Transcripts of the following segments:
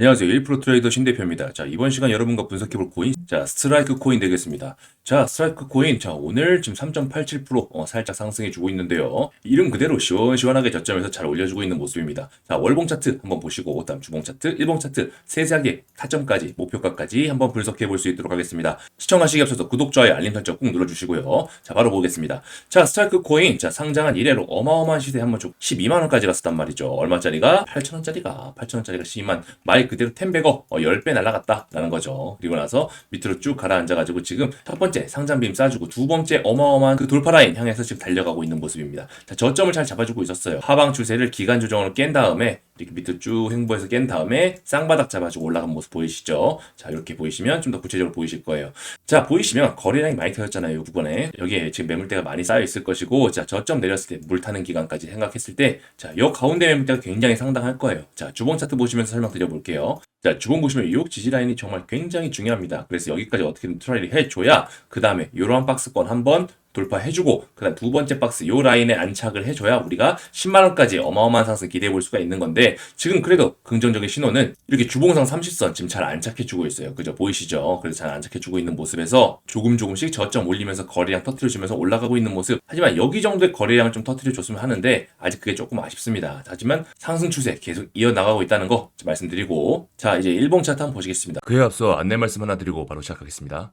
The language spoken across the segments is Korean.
안녕하세요. 1프로 트레이더 신 대표입니다. 자, 이번 시간 여러분과 분석해볼 코인, 자, 스트라이크 코인 되겠습니다. 자, 스트라이크 코인, 자, 오늘 지금 3.87% 어, 살짝 상승해주고 있는데요. 이름 그대로 시원시원하게 저점에서 잘 올려주고 있는 모습입니다. 자, 월봉 차트 한번 보시고, 다음 주봉 차트, 일봉 차트, 세세하게 타점까지, 목표가까지 한번 분석해볼 수 있도록 하겠습니다. 시청하시기 앞서서 구독, 좋아요, 알림 설정 꾹 눌러주시고요. 자, 바로 보겠습니다. 자, 스트라이크 코인, 자, 상장한 이래로 어마어마한 시세 한번 쭉 12만원까지 갔었단 말이죠. 얼마짜리가? 8천원짜리가, 8천원짜리가 12만, 말 그대로 텐베거 어, 10배 날라갔다라는 거죠. 그리고 나서 밑으로 쭉 가라앉아가지고 지금 첫 번째 상장빔 쏴주고 두 번째 어마어마한 그 돌파 라인 향해서 지금 달려가고 있는 모습입니다. 자, 저점을 잘 잡아주고 있었어요. 하방 추세를 기간 조정으로 깬 다음에 이렇게 밑으로 쭉 횡보해서 깬 다음에 쌍바닥 잡아주고 올라간 모습 보이시죠? 자, 이렇게 보이시면 좀 더 구체적으로 보이실 거예요. 자, 보이시면 거래량이 많이 터졌잖아요. 이 부분에. 여기에 지금 매물대가 많이 쌓여 있을 것이고, 자, 저점 내렸을 때 물 타는 기간까지 생각했을 때, 자, 요 가운데 매물대가 굉장히 상당할 거예요. 자, 주봉 차트 보시면서 설명드려 볼게요. 자, 주봉 보시면 유혹 지지 라인이 정말 굉장히 중요합니다. 그래서 여기까지 어떻게든 트라이를 해줘야 그 다음에 이러한 박스권 한번 돌파해주고 그다음 두 번째 박스 요 라인에 안착을 해줘야 우리가 10만 원까지 어마어마한 상승 기대해 볼 수가 있는 건데 지금 그래도 긍정적인 신호는 이렇게 주봉상 30선 지금 잘 안착해주고 있어요. 그죠? 보이시죠? 그래서 잘 안착해주고 있는 모습에서 조금 조금씩 저점 올리면서 거래량 터트려주면서 올라가고 있는 모습. 하지만 여기 정도의 거래량을 좀 터트려줬으면 하는데 아직 그게 조금 아쉽습니다. 하지만 상승 추세 계속 이어 나가고 있다는 거 말씀드리고 자 이제 일봉 차트 한번 보시겠습니다. 그에 앞서 안내 말씀 하나 드리고 바로 시작하겠습니다.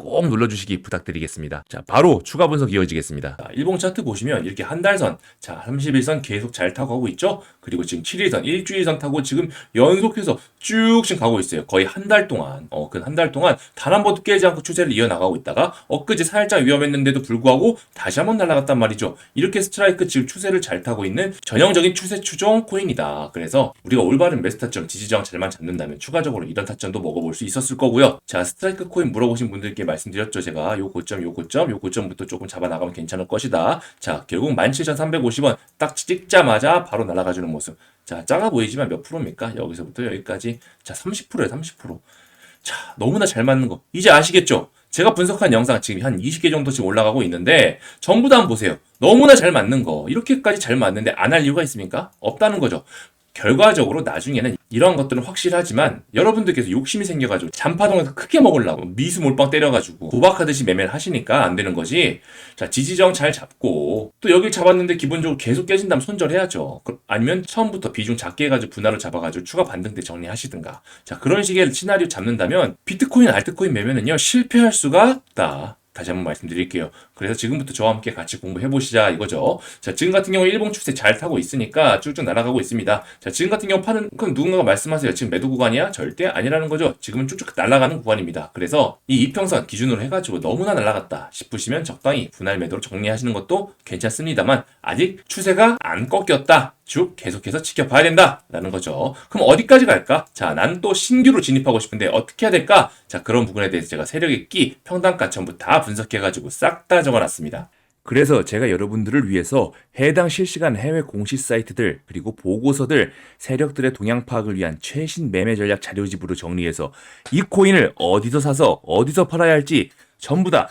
꼭 눌러주시기 부탁드리겠습니다. 자, 바로 추가 분석 이어지겠습니다. 자, 일봉 차트 보시면 이렇게 한 달선, 자, 31선 계속 잘 타고 가고 있죠? 그리고 지금 7일선, 일주일선 타고 지금 연속해서 쭉 지금 가고 있어요. 거의 한 달 동안, 어, 그 한 달 동안 단 한 번도 깨지 않고 추세를 이어나가고 있다가 엊그제 살짝 위험했는데도 불구하고 다시 한번 날아갔단 말이죠. 이렇게 스트라이크 지금 추세를 잘 타고 있는 전형적인 추세 추종 코인이다. 그래서 우리가 올바른 매수 타점, 지지저항 잘만 잡는다면 추가적으로 이런 타점도 먹어볼 수 있었을 거고요. 자, 스트라이크 코인 물어보신 분들께 말씀드렸죠. 제가 요 고점, 요 고점, 요 고점부터 조금 잡아 나가면 괜찮을 것이다. 자, 결국 17,350원 딱 찍자마자 바로 날아가주는 모습. 자, 작아 보이지만 몇 프로입니까? 여기서부터 여기까지. 자, 30%예요, 30%. 자, 너무나 잘 맞는 거. 이제 아시겠죠? 제가 분석한 영상 지금 한 20개 정도씩 올라가고 있는데 전부 다 한번 보세요. 너무나 잘 맞는 거. 이렇게까지 잘 맞는데 안 할 이유가 있습니까? 없다는 거죠. 결과적으로 나중에는 이러한 것들은 확실하지만 여러분들께서 욕심이 생겨가지고 잔파동에서 크게 먹으려고 미수 몰빵 때려가지고 도박하듯이 매매를 하시니까 안 되는 거지. 자 지지정 잘 잡고 또 여길 잡았는데 기본적으로 계속 깨진다면 손절해야죠. 그- 아니면 처음부터 비중 작게 해가지고 분할을 잡아가지고 추가 반등 때 정리하시든가. 자 그런 식의 시나리오 잡는다면 비트코인 알트코인 매매는요 실패할 수가 없다. 다시 한번 말씀드릴게요. 그래서 지금부터 저와 함께 같이 공부해 보시자 이거죠. 자, 지금 같은 경우 일봉 추세 잘 타고 있으니까 쭉쭉 날아가고 있습니다. 자, 지금 같은 경우 파는 건 누군가가 말씀하세요. 지금 매도 구간이야? 절대 아니라는 거죠. 지금은 쭉쭉 날아가는 구간입니다. 그래서 이 이평선 기준으로 해 가지고 너무나 날아갔다 싶으시면 적당히 분할 매도로 정리하시는 것도 괜찮습니다만 아직 추세가 안 꺾였다. 쭉 계속해서 지켜봐야 된다라는 거죠. 그럼 어디까지 갈까? 자, 난 또 신규로 진입하고 싶은데 어떻게 해야 될까? 자, 그런 부분에 대해서 제가 세력의 끼, 평단가 전부 다 분석해가지고 싹 다 적어놨습니다. 그래서 제가 여러분들을 위해서 해당 실시간 해외 공시 사이트들 그리고 보고서들 세력들의 동향 파악을 위한 최신 매매 전략 자료집으로 정리해서 이 코인을 어디서 사서 어디서 팔아야 할지 전부 다